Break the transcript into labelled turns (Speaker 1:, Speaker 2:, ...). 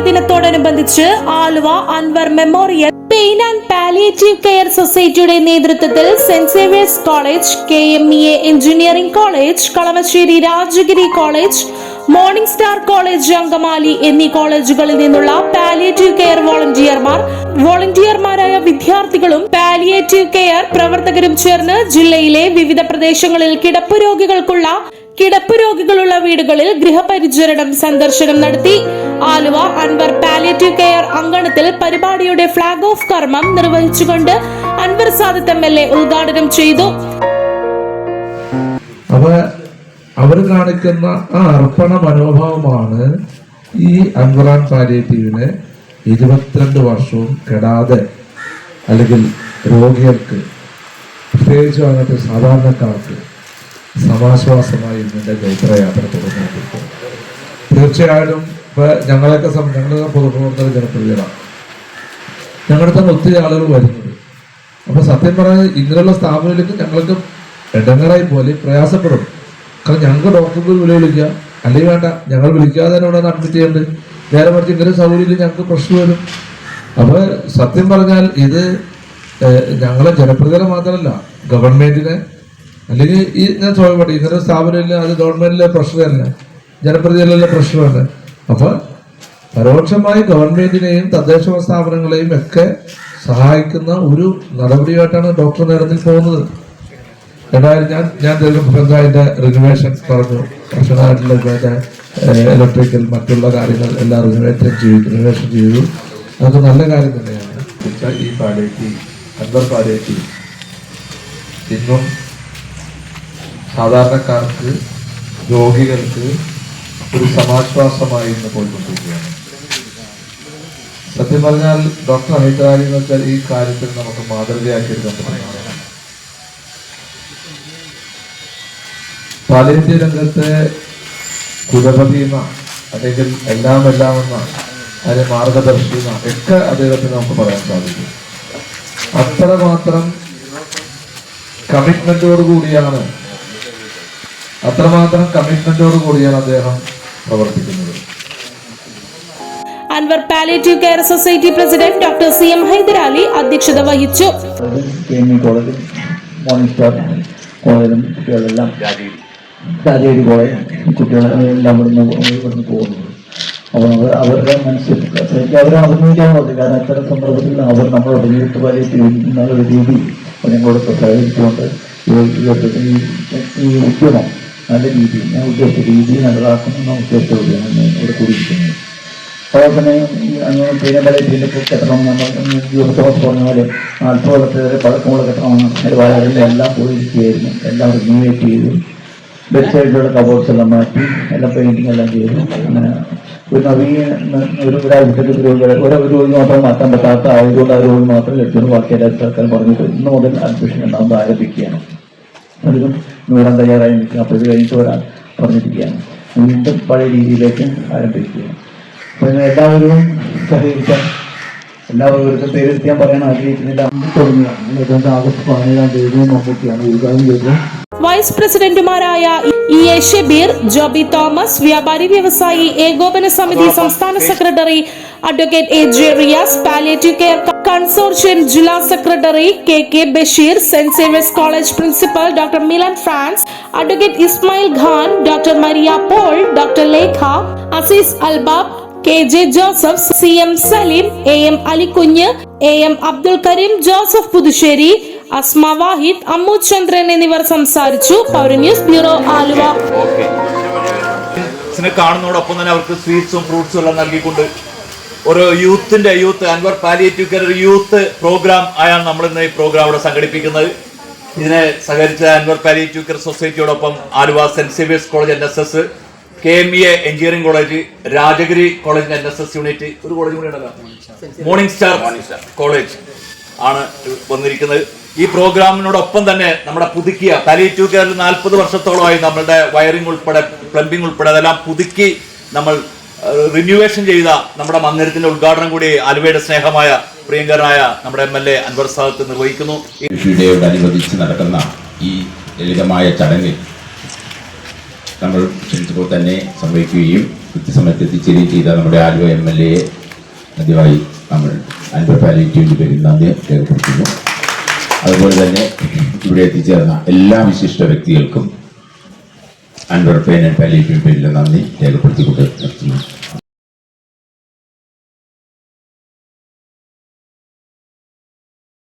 Speaker 1: ദിനത്തോടനുബന്ധിച്ച് Aluva Anwar memorial pain and palliative care സൊസൈറ്റിയുടെ നേതൃത്വത്തിൽ Saint Xavier's college K M E A engineering college Kalamassery Rajagiri college morning star college Angamaly എന്നീ കോളേജുകളിൽ നിന്നുള്ള palliative care വോളണ്ടിയർമാർ വോളണ്ടിയർമാരായ വിദ്യാർത്ഥികളും palliative care പ്രവർത്തകരും ചേർന്ന് ജില്ലയിലെ വിവിധ പ്രദേശങ്ങളിൽ കിടപ്പ് രോഗികൾക്കുള്ള കിടപ്പ് രോഗികളുള്ള വീടുകളിൽ ഗൃഹപരിചരണം സന്ദർശനം നടത്തി. ആലുവ അൻവർ പാലിയേറ്റീവ് കെയർ അങ്കണത്തിൽ പരിപാടിയുടെ ഫ്ളാഗ് ഓഫ് കർമ്മം നിർവഹിച്ചുകൊണ്ട് Anwar Sadath M L A ഉദ്ഘാടനം ചെയ്തു.
Speaker 2: അവർ കാണിക്കുന്ന ആ അർപ്പണ മനോഭാവമാണ് ഈ അൻവറാൻ പാലിയേറ്റീവിനെ ഇരുപത്തിരണ്ട് വർഷവും കെടാതെ അല്ലെങ്കിൽ രോഗികൾക്ക് പ്രത്യേകിച്ച് അങ്ങനത്തെ സാധാരണക്കാർക്ക് സമാശ്വാസമായി ഇതിന്റെ ജൈത്രയാത്ര തുടങ്ങിയിട്ടുണ്ട് തീർച്ചയായിട്ടും ഇപ്പൊ ഞങ്ങളെയൊക്കെ ഞങ്ങളൊക്കെ പൊതുപ്രവർത്തക ജനപ്രതികളാണ് ഞങ്ങളുടെ തന്നെ ഒത്തിരി ആളുകൾ വരുന്നത്. അപ്പോൾ സത്യം പറഞ്ഞാൽ ഇങ്ങനെയുള്ള സ്ഥാപനങ്ങളിലേക്ക് ഞങ്ങൾക്ക് ഇടങ്ങറായി പോലെ പ്രയാസപ്പെടും. കാരണം ഞങ്ങൾക്ക് ഡോക്ടർക്ക് വില വിളിക്കുക അല്ലെങ്കിൽ വേണ്ട ഞങ്ങൾ വിളിക്കാതെ തന്നെ ഇവിടെ അഡ്മിറ്റ് ചെയ്യേണ്ടത്. നേരെ മറിച്ച് ഇങ്ങനെ സൗകര്യം ഞങ്ങൾക്ക് പ്രശ്നം വരും. അപ്പൊ സത്യം പറഞ്ഞാൽ ഇത് ഞങ്ങളെ ജനപ്രതികളെ മാത്രമല്ല ഗവൺമെന്റിനെ അല്ലെങ്കിൽ ഈ ഞാൻ ചോദിക്കട്ടെ ഇത്തരം സ്ഥാപനമില്ല അത് ഗവൺമെന്റിലെ പ്രശ്നമല്ല ജനപ്രതിനിധികളിലെ പ്രശ്നമല്ല അപ്പൊ പരോക്ഷമായി ഗവൺമെന്റിനെയും തദ്ദേശ സ്ഥാപനങ്ങളെയും ഒക്കെ സഹായിക്കുന്ന ഒരു നടപടിയായിട്ടാണ് ഡോക്ടർ നേരത്തിൽ പോകുന്നത്. എന്തായാലും ഞാൻ ഞാൻ അതിന്റെ റിനുവേഷൻ പറഞ്ഞു. വർഷങ്ങളായിട്ടുള്ള ഇലക്ട്രിക്കൽ മറ്റുള്ള കാര്യങ്ങൾ എല്ലാം റിനുവേറ്റ് ചെയ്തു റിനുവേഷൻ ചെയ്തു. അതൊക്കെ നല്ല കാര്യം തന്നെയാണ്. ഈ പാലേറ്റി അൻവർ പാലേറ്റി ഇന്നും സാധാരണക്കാർക്ക് രോഗികൾക്ക് ഒരു സമാശ്വാസമായി ഇന്ന് പോയിക്കൊണ്ടിരിക്കുകയാണ്. സത്യം പറഞ്ഞാൽ ഡോക്ടർ ഹൈദരാലി എന്ന് വെച്ചാൽ ഈ കാര്യത്തിൽ നമുക്ക് മാതൃകയാക്കി എടുക്കാൻ രംഗത്തെ രംഗത്തെ കുലപതിയെന്ന അല്ലെങ്കിൽ എല്ലാം എല്ലാം എന്ന അതിനെ മാർഗദർശി എന്ന ഒക്കെ അദ്ദേഹത്തിന് നമുക്ക് പറയാൻ സാധിക്കും. അത്രമാത്രം കമ്മിറ്റ്മെന്റോട് കൂടിയാണ് അത്രമാത്രം കമ്മിറ്റ്മെന്റോട് കൂടിയാണ് അദ്ദേഹം പ്രവർത്തിക്കുന്നത്.
Speaker 1: Anwar palliative care society president doctor C M Hyderali അധ്യക്ഷത വഹിച്ചു.
Speaker 3: കുട്ടികളെല്ലാം ഇവിടുന്ന് ഇവിടുന്ന് പോകുന്നത്. അപ്പോൾ അവർ അവരുടെ മനസ്സിൽ ശരിക്കും അവരെ അഭിനയിക്കാനുള്ളത് കാരണം അത്തരം സന്ദർഭത്തിൽ അവർ നമ്മളോട് യൂത്ത് പാലിയേറ്റ് എന്നുള്ളൊരു രീതി ഞങ്ങളോടൊക്കെ സഹകരിച്ചുകൊണ്ട് ഈ ഉദ്യമം നല്ല രീതിയിൽ ഞാൻ ഉദ്ദേശിച്ച രീതിയിൽ നല്ലതാക്കുന്ന ഉദ്ദേശത്തോടെയാണ് ഇന്ന് ഇവിടെ കൂടിയിരിക്കുന്നത്. അതുപോലെ തന്നെ അങ്ങനെ അങ്ങനെ പീനമ്പലത്തിന്റെ കെട്ടണം നമ്മൾ യൂണിഫോം പറഞ്ഞ പോലെ നാൽപ്പത് വർഷത്തെ പഴക്കമുള്ള കെട്ടണമാണ് നിലവാരങ്ങളിൽ എല്ലാം പോയിരിക്കുകയായിരുന്നു. എല്ലാം റിന്യൂവേറ്റ് ചെയ്തു. വെബ്സൈറ്റിലുള്ള കബോർഡ്സ് എല്ലാം മാറ്റി എല്ലാം പെയിന്റിങ് എല്ലാം ചെയ്തു. അങ്ങനെ ഒരു നവീന ഒരു ഒരു ഓരോ ഒരു രോഗി മാത്രം മാറ്റാൻ പറ്റാത്ത ആയതുകൊണ്ട് ആ രോഗി മാത്രം ലഭിച്ചു ബാക്കി എല്ലാ സർക്കാർ പറഞ്ഞിട്ട് ഇന്ന് മുതൽ അഡ്മിഷൻ ഉണ്ടാകുമ്പോൾ ആരംഭിക്കുകയാണ്. അതിലും നൂറാൻ തയ്യാറായി നിൽക്കുക അപ്പോൾ ഇത് കഴിഞ്ഞിട്ട് വരാൻ പറഞ്ഞിരിക്കുകയാണ്. വീണ്ടും പഴയ രീതിയിലേക്ക് ആരംഭിക്കുകയാണ്. ഇന്ന് എല്ലാവരും സഹകരിക്കാൻ എല്ലാവരും ഒരു പേരെടുത്ത് ഞാൻ പറയാൻ ആഗ്രഹിക്കുന്നില്ല. തുടങ്ങുകയാണ്. ആഗസ്റ്റ് പതിനേഴാം തീയതി മമ്മൂട്ടിയാണ് ഉദ്ഘാടനം ചെയ്തത്.
Speaker 1: വൈസ് പ്രസിഡന്റുമാരായ E A Shabeer Joby Thomas വ്യാപാരി വ്യവസായി ഏകോപന സമിതി സംസ്ഥാന secretary advocate A J Riyas palliative care consortium ജില്ലാ secretary K K Basheer Saint സേവിയസ് college principal doctor Milan Frans advocate Ismail Khan doctor Maria Paul doctor Lekha Aziz Albab K J Joseph C M Saleem A M Alikunju A M Abdul Kareem Joseph Puthussery Asma Vahid Ammu Chandran എന്നിവർ സംസാരിച്ചു. പൗരന്യൂസ് bureau Aluva.
Speaker 4: കാണുന്നതോടൊപ്പം തന്നെ അവർക്ക് സ്വീറ്റ്സും ഫ്രൂട്ട്സും എല്ലാം നൽകിക്കൊണ്ട് ഒരു യൂത്തിന്റെ youth Anwar palliative care ഒരു യൂത്ത് പ്രോഗ്രാം ആയാണ് നമ്മൾ ഇന്ന് ഈ പ്രോഗ്രാം ഇവിടെ സംഘടിപ്പിക്കുന്നത്. ഇതിനെ സഹകരിച്ച Anwar palliative care സൊസൈറ്റിയോടൊപ്പം Aluva Saint Xavier's college N S S K M E A engineering college Rajagiri college N S S unit ഒരു കോളേജ് കൂടി ഉണ്ടല്ലോ. മോർണിംഗ് സ്റ്റാർ കോളേജ് ആണ് വന്നിരിക്കുന്നത്. ഈ പ്രോഗ്രാമിനോടൊപ്പം തന്നെ നമ്മുടെ പുതുക്കിയ പാലിയേറ്റീവ് കെയറിൽ നാൽപ്പത് വർഷത്തോളമായി നമ്മളുടെ വയറിംഗ് ഉൾപ്പെടെ പ്ലംബിംഗ് ഉൾപ്പെടെ അതെല്ലാം പുതുക്കി നമ്മൾ റിന്യൂവേഷൻ ചെയ്ത നമ്മുടെ മന്ദിരത്തിന്റെ ഉദ്ഘാടനം കൂടി ആലുവയുടെ സ്നേഹമായ പ്രിയങ്കരനായ നമ്മുടെ M L A Anwar Sadath നിർവഹിക്കുന്നു.
Speaker 5: ഡേയോടനുബന്ധിച്ച് നടക്കുന്ന ഈ ലളിതമായ ചടങ്ങിൽ നമ്മൾ ക്ഷണിച്ചപ്പോൾ തന്നെ സംഭവിക്കുകയും കൃത്യസമയത്ത് എത്തിച്ചേരുകയും ചെയ്ത നമ്മുടെ ആലുവ എം എൽ എയെ ആദ്യമായി നമ്മൾ അൻപർ പാലിറ്റീവിന്റെ പേരിൽ നന്ദി രേഖപ്പെടുത്തുന്നു. അതുപോലെ തന്നെ ഇവിടെ എത്തിച്ചേർന്ന എല്ലാ വിശിഷ്ട വ്യക്തികൾക്കും അൻവർ ആൻഡ് പാലിറ്റീവ് പേരിൽ നന്ദി രേഖപ്പെടുത്തിക്കൊണ്ട് നിർത്തുന്നു.